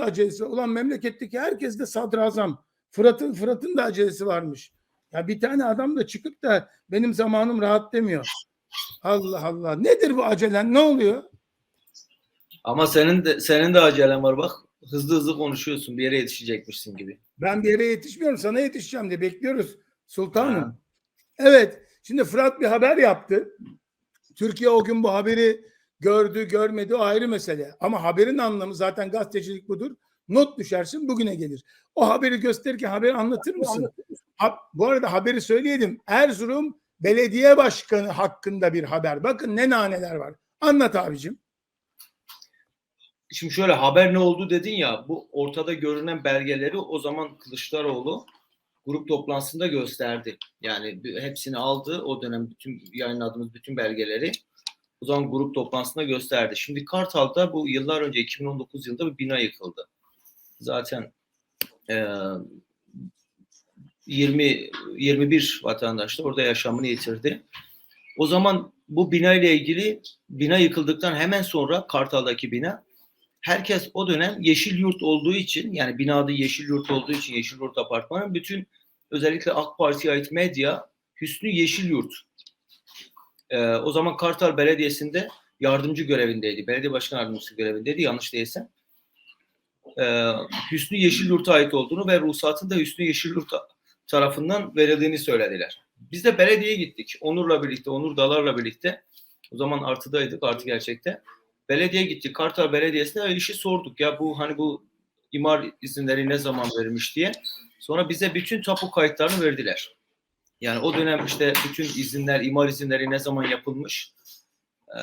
da acelesi. Ulan memleketteki herkes de sadrazam. Fırat'ın Fırat'ın da acelesi varmış. Ya bir tane adam da çıkıp da benim zamanım rahat demiyor. Allah Allah. Nedir bu acelen? Ne oluyor? Ama senin de senin de acelen var bak. Hızlı hızlı konuşuyorsun. Bir yere yetişecekmişsin gibi. Ben bir yere yetişmiyorum. Sana yetişeceğim diye bekliyoruz sultanım. Ha. Evet. Şimdi Fırat bir haber yaptı. Türkiye o gün bu haberi gördü, görmedi o ayrı mesele. Ama haberin anlamı zaten gazetecilik budur. Not düşersin bugüne gelir. O haberi gösterirken haberi anlatır mısın? Ha- bu arada haberi söyleyelim. Erzurum Belediye Başkanı hakkında bir haber. Bakın ne naneler var. Anlat abicim. Şimdi şöyle haber ne oldu dedin ya bu ortada görünen belgeleri o zaman Kılıçdaroğlu grup toplantısında gösterdi. Yani hepsini aldı o dönem bütün yayınladığımız bütün belgeleri o zaman grup toplantısında gösterdi. Şimdi Kartal'da bu yıllar önce 2019 yılında bir bina yıkıldı. Zaten eee 20 21 vatandaş da orada yaşamını yitirdi. O zaman bu bina ile ilgili bina yıkıldıktan hemen sonra Kartal'daki bina herkes o dönem Yeşil Yurt olduğu için yani binada Yeşil Yurt olduğu için Yeşil Yurt apartmanı bütün özellikle AK Parti'ye ait medya Hüsnü Yeşil Yurt. Ee, o zaman Kartal Belediyesi'nde yardımcı görevindeydi. Belediye başkan yardımcısı görevindeydi yanlış değilsem. Ee, Hüsnü Yeşil Yurt'a ait olduğunu ve ruhsatın da Hüsnü Yeşil Yurt tarafından verildiğini söylediler. Biz de belediyeye gittik. Onur'la birlikte, Onur Dalar'la birlikte. O zaman artıdaydık, artı gerçekte. Belediye gittik. Kartal Belediyesi'ne işi sorduk. Ya bu hani bu imar izinleri ne zaman verilmiş diye. Sonra bize bütün tapu kayıtlarını verdiler. Yani o dönem işte bütün izinler, imar izinleri ne zaman yapılmış, e,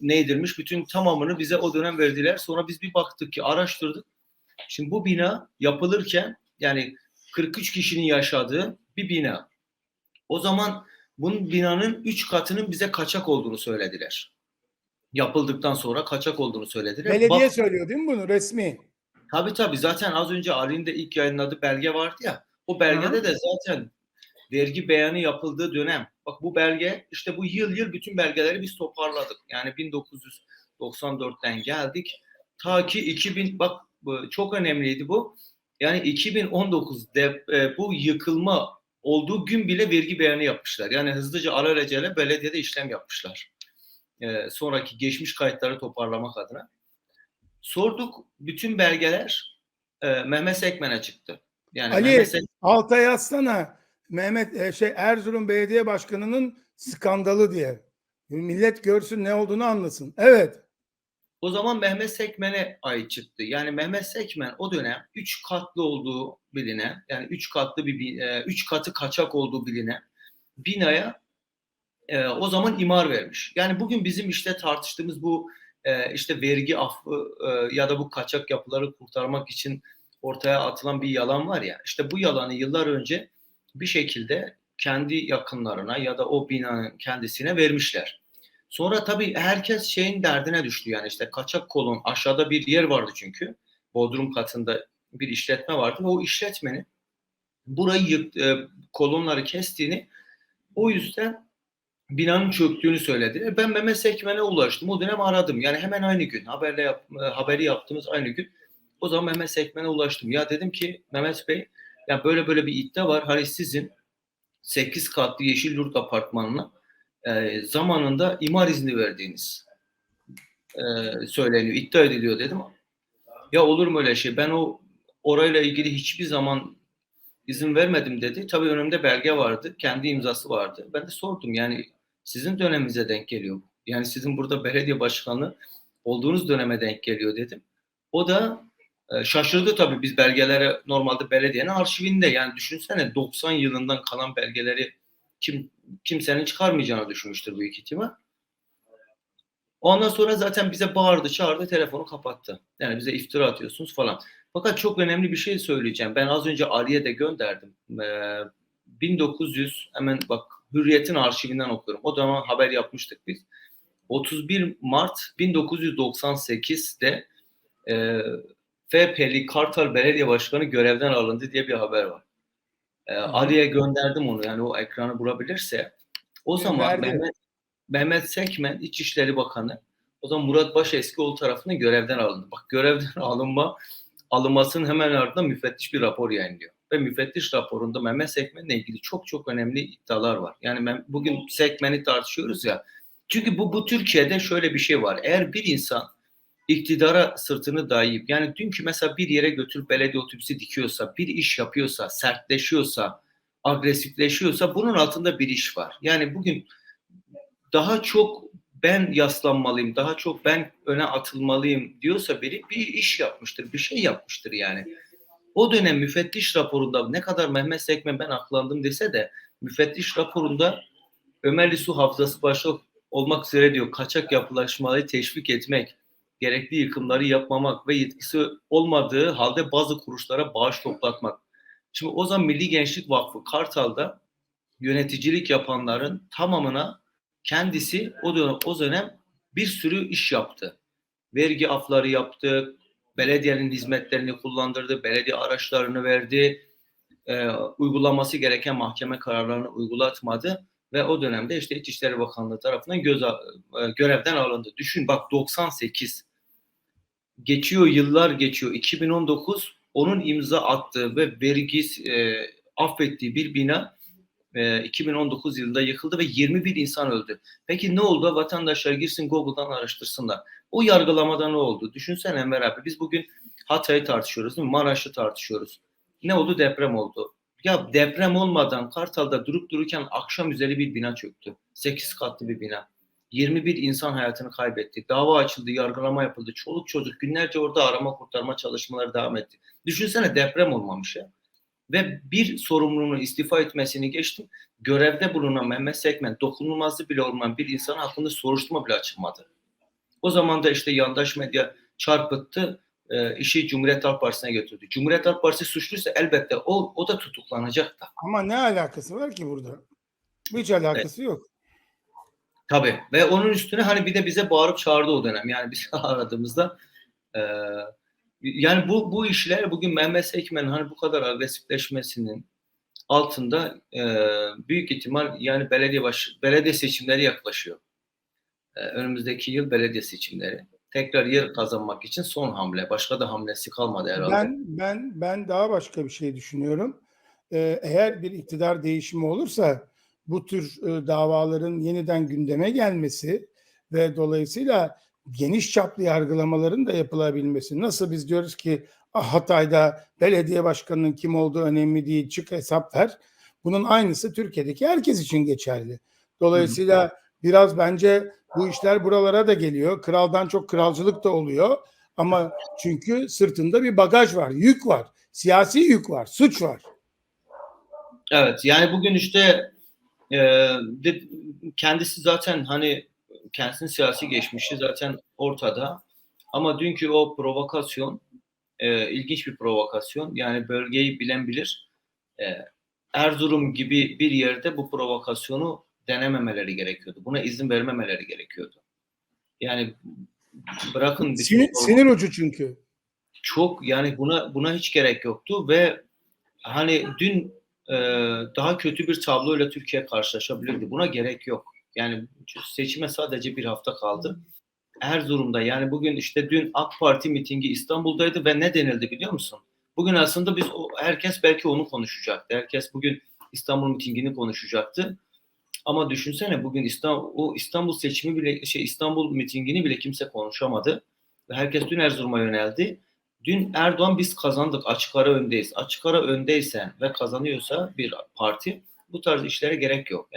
neydirmiş, bütün tamamını bize o dönem verdiler. Sonra biz bir baktık ki araştırdık. Şimdi bu bina yapılırken yani 43 kişinin yaşadığı bir bina. O zaman bunun binanın 3 katının bize kaçak olduğunu söylediler. Yapıldıktan sonra kaçak olduğunu söylediler. Belediye Bak- söylüyor değil mi bunu resmi? Tabii tabii zaten az önce Ali'nin de ilk yayınladığı belge vardı ya. O belgede Hı. de zaten vergi beyanı yapıldığı dönem. Bak bu belge işte bu yıl yıl bütün belgeleri biz toparladık. Yani 1994'ten geldik. Ta ki 2000 bak çok önemliydi bu. Yani 2019 de, e, bu yıkılma olduğu gün bile vergi beyanı yapmışlar. Yani hızlıca alelacele belediyede işlem yapmışlar. E, sonraki geçmiş kayıtları toparlamak adına. Sorduk bütün belgeler e, Mehmet Sekmen'e çıktı. Yani Ali, Mehmet Sek- Alta yazsana Mehmet e, şey Erzurum Belediye Başkanı'nın skandalı diye. Millet görsün ne olduğunu anlasın. Evet. o zaman Mehmet Sekmen'e ait çıktı. Yani Mehmet Sekmen o dönem 3 katlı olduğu bilinen yani 3 katlı bir 3 katı kaçak olduğu bilinen binaya e, o zaman imar vermiş. Yani bugün bizim işte tartıştığımız bu e, işte vergi affı e, ya da bu kaçak yapıları kurtarmak için ortaya atılan bir yalan var ya. İşte bu yalanı yıllar önce bir şekilde kendi yakınlarına ya da o binanın kendisine vermişler. Sonra tabii herkes şeyin derdine düştü yani işte kaçak kolon aşağıda bir yer vardı çünkü. Bodrum katında bir işletme vardı ve o işletmenin burayı yık, e, kolonları kestiğini o yüzden binanın çöktüğünü söyledi. Ben Mehmet Sekmen'e ulaştım. O dönem aradım. Yani hemen aynı gün haberle yap, e, haberi yaptığımız aynı gün. O zaman Mehmet Sekmen'e ulaştım. Ya dedim ki Mehmet Bey ya böyle böyle bir iddia var. Hani sizin 8 katlı Yeşil Yurt apartmanına e, zamanında imar izni verdiğiniz e, söyleniyor, iddia ediliyor dedim. Ya olur mu öyle şey? Ben o orayla ilgili hiçbir zaman izin vermedim dedi. Tabii önümde belge vardı. Kendi imzası vardı. Ben de sordum yani sizin döneminize denk geliyor. Yani sizin burada belediye başkanı olduğunuz döneme denk geliyor dedim. O da e, şaşırdı tabii biz belgelere normalde belediyenin arşivinde yani düşünsene 90 yılından kalan belgeleri kim kimsenin çıkarmayacağını düşünmüştür büyük ihtimal. Ondan sonra zaten bize bağırdı, çağırdı, telefonu kapattı. Yani bize iftira atıyorsunuz falan. Fakat çok önemli bir şey söyleyeceğim. Ben az önce Ali'ye de gönderdim. Ee, 1900 hemen bak Hürriyet'in arşivinden okuyorum. O zaman haber yapmıştık biz. 31 Mart 1998'de e, FP'li Kartal Belediye Başkanı görevden alındı diye bir haber var. Ee, Ali'ye gönderdim onu yani o ekranı bulabilirse. O zaman Verdi. Mehmet, Mehmet Sekmen İçişleri Bakanı O zaman Murat Başeskioğlu tarafından görevden alındı. Bak görevden alınma alınmasının hemen ardından müfettiş bir rapor yayınlıyor. Ve müfettiş raporunda Mehmet Sekmen'le ilgili çok çok önemli iddialar var. Yani ben, bugün Sekmen'i tartışıyoruz ya. Çünkü bu, bu Türkiye'de şöyle bir şey var. Eğer bir insan iktidara sırtını dayayıp yani dünkü mesela bir yere götürüp belediye otobüsü dikiyorsa, bir iş yapıyorsa, sertleşiyorsa, agresifleşiyorsa bunun altında bir iş var. Yani bugün daha çok ben yaslanmalıyım, daha çok ben öne atılmalıyım diyorsa biri bir iş yapmıştır, bir şey yapmıştır yani. O dönem müfettiş raporunda ne kadar Mehmet Sekmen ben aklandım dese de müfettiş raporunda Ömerli Su Hafızası başta olmak üzere diyor kaçak yapılaşmayı teşvik etmek, gerekli yıkımları yapmamak ve yetkisi olmadığı halde bazı kuruluşlara bağış toplatmak. Şimdi o zaman Milli Gençlik Vakfı Kartal'da yöneticilik yapanların tamamına kendisi o dönem, o dönem bir sürü iş yaptı. Vergi afları yaptı, belediyenin hizmetlerini kullandırdı, belediye araçlarını verdi, e, uygulaması gereken mahkeme kararlarını uygulatmadı ve o dönemde işte İçişleri Bakanlığı tarafından göz, e, görevden alındı. Düşün bak 98 geçiyor yıllar geçiyor 2019 onun imza attığı ve vergi e, affettiği bir bina e, 2019 yılında yıkıldı ve 21 insan öldü. Peki ne oldu? Vatandaşlar girsin Google'dan araştırsınlar. O yargılamada ne oldu? Düşünsene Enver abi biz bugün Hatay'ı tartışıyoruz değil mi? Maraş'ı tartışıyoruz. Ne oldu? Deprem oldu. Ya deprem olmadan Kartal'da durup dururken akşam üzeri bir bina çöktü. 8 katlı bir bina. 21 insan hayatını kaybetti. Dava açıldı, yargılama yapıldı. Çoluk çocuk günlerce orada arama kurtarma çalışmaları devam etti. Düşünsene deprem olmamış ya. Ve bir sorumluluğunu istifa etmesini geçtim. Görevde bulunan Mehmet Sekmen dokunulmazlığı bile olmayan bir insan hakkında soruşturma bile açılmadı. O zaman da işte yandaş medya çarpıttı, e, işi Cumhuriyet Halk Partisi'ne götürdü. Cumhuriyet Halk Partisi suçluysa elbette o, o da tutuklanacak da. Ama ne alakası var ki burada? Hiç alakası yok. Tabii ve onun üstüne hani bir de bize bağırıp çağırdı o dönem. Yani biz aradığımızda e, yani bu bu işler bugün Mehmet Sekmen'in hani bu kadar agresifleşmesinin altında e, büyük ihtimal yani belediye baş, belediye seçimleri yaklaşıyor. E, önümüzdeki yıl belediye seçimleri. Tekrar yer kazanmak için son hamle. Başka da hamlesi kalmadı herhalde. Ben ben ben daha başka bir şey düşünüyorum. Ee, eğer bir iktidar değişimi olursa bu tür e, davaların yeniden gündeme gelmesi ve dolayısıyla geniş çaplı yargılamaların da yapılabilmesi. Nasıl biz diyoruz ki "Ah, Hatay'da belediye başkanının kim olduğu önemli değil çık hesap ver. Bunun aynısı Türkiye'deki herkes için geçerli. Dolayısıyla biraz bence bu işler buralara da geliyor. Kraldan çok kralcılık da oluyor. Ama çünkü sırtında bir bagaj var, yük var. Siyasi yük var, suç var. Evet yani bugün işte e, de, kendisi zaten hani kendisinin siyasi geçmişi zaten ortada. Ama dünkü o provokasyon e, ilginç bir provokasyon. Yani bölgeyi bilen bilir. E, Erzurum gibi bir yerde bu provokasyonu denememeleri gerekiyordu. Buna izin vermemeleri gerekiyordu. Yani bırakın Sinir, sinir ucu çünkü. çok yani buna buna hiç gerek yoktu ve hani dün e, daha kötü bir tabloyla Türkiye karşılaşabilirdi. Buna gerek yok. Yani seçime sadece bir hafta kaldı. Erzurum'da yani bugün işte dün AK Parti mitingi İstanbul'daydı ve ne denildi biliyor musun? Bugün aslında biz herkes belki onu konuşacaktı. Herkes bugün İstanbul mitingini konuşacaktı. Ama düşünsene bugün İstanbul, o İstanbul seçimi bile şey İstanbul mitingini bile kimse konuşamadı. Ve herkes dün Erzurum'a yöneldi. Dün Erdoğan biz kazandık açık ara öndeyiz. Açık ara öndeysen ve kazanıyorsa bir parti bu tarz işlere gerek yok.